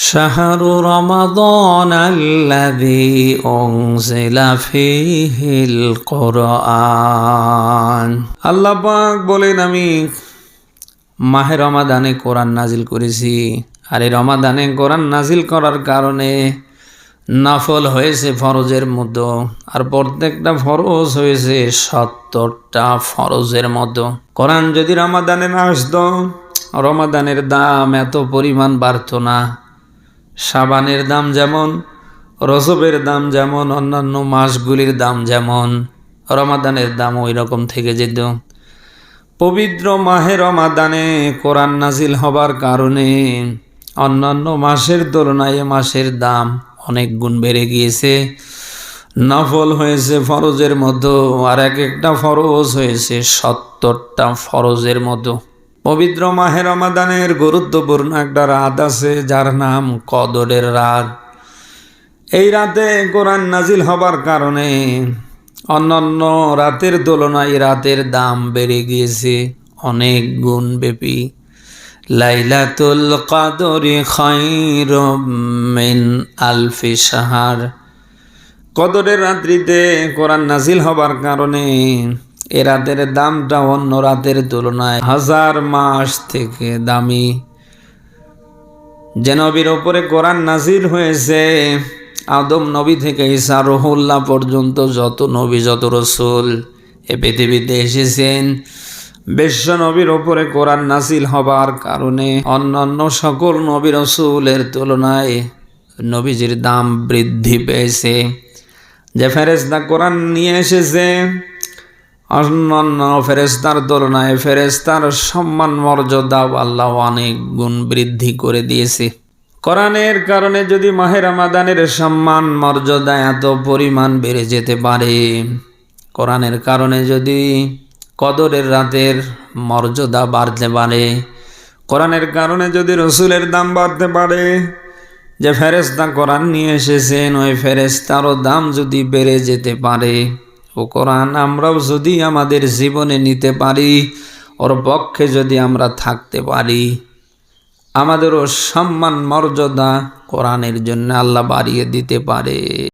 شهر رمضان الذي أنزل فيه القرآن আল্লাহ পাক বলেন আমি মাহে রমাদানে কোরআন নাজিল করেছি আর এই রমাদানে কোরআন নাজিল করার কারণে নাফল হয়েছে ফরজের মতো আর প্রত্যেকটা ফরজ হয়েছে সত্তরটা ফরজের মতো কোরআন যদি রমাদানে না আসতো রমাদানের দাম এত পরিমাণ বাড়তো না সাবানের দাম যেমন রসবের দাম যেমন, অন্যান্য মাসগুলির দাম যেমন, রমাদানের দাম ওই রকম থেকে যেত। পবিত্র মাহে রমাদানে কোরআন নাজিল হবার কারণে অন্যান্য মাসের তুলনায় এ মাসের দাম অনেক গুণ বেড়ে গিয়েছে। নফল হয়েছে ফরজের মতো আর এক একটা ফরজ হয়েছে সত্তরটা ফরজের মতো পবিত্র মাহে রমাদানের গুরুত্বপূর্ণ একটা রাত আছে, যার নাম কদরের রাত। এই রাতে কোরআন নাজিল হবার কারণে অন্যান্য রাতের তুলনায় রাতের দাম বেড়ে গিয়েছে, অনেক গুণ ব্যাপী। লাইলাতুল কাদরি মিন আলফি সাহার কদরের রাত্রিতে কোরআন নাজিল হবার কারণে এ রাতের দামটা অন্য রাতের তুলনায় হাজার মাস থেকে দামি। যে নবীর ওপরে কোরআন নাজিল হয়েছে, আদম নবী থেকে ঈসা রহুল্লাহ পর্যন্ত যত নবী, যত রসুল এ পৃথিবীতে এসেছেন, বিশ্ব নবীর ওপরে কোরআন নাজিল হবার কারণে অন্যান্য সকল নবী, রসুলের তুলনায় নবীজির দাম বৃদ্ধি পেয়েছে। যে ফেরেস্তা কোরআন নিয়ে এসেছে অন্যান্য ফেরেস্তার তুলনায় ফেরেস্তার সম্মান, মর্যাদা আল্লাহ অনেক গুণ বৃদ্ধি করে দিয়েছে। কোরআনের কারণে যদি মাহের আমাদানের সম্মান, মর্যাদা এত পরিমাণ বেড়ে যেতে পারে। কোরআনের কারণে যদি কদরের রাতের মর্যাদা বাড়তে পারে। কোরআনের কারণে যদি রসুলের দাম বাড়তে পারে। যে ফেরেস্তা কোরআন নিয়ে এসেছেন, ওই ফেরেস্তারও দাম যদি বেড়ে যেতে পারে। ও কোরআন আমরাও যদি আমাদের জীবনে নিতে পারি, ওর পক্ষে যদি আমরা থাকতে পারি, আমাদেরও সম্মান মর্যাদা কোরআনের জন্য আল্লাহ বাড়িয়ে দিতে পারে।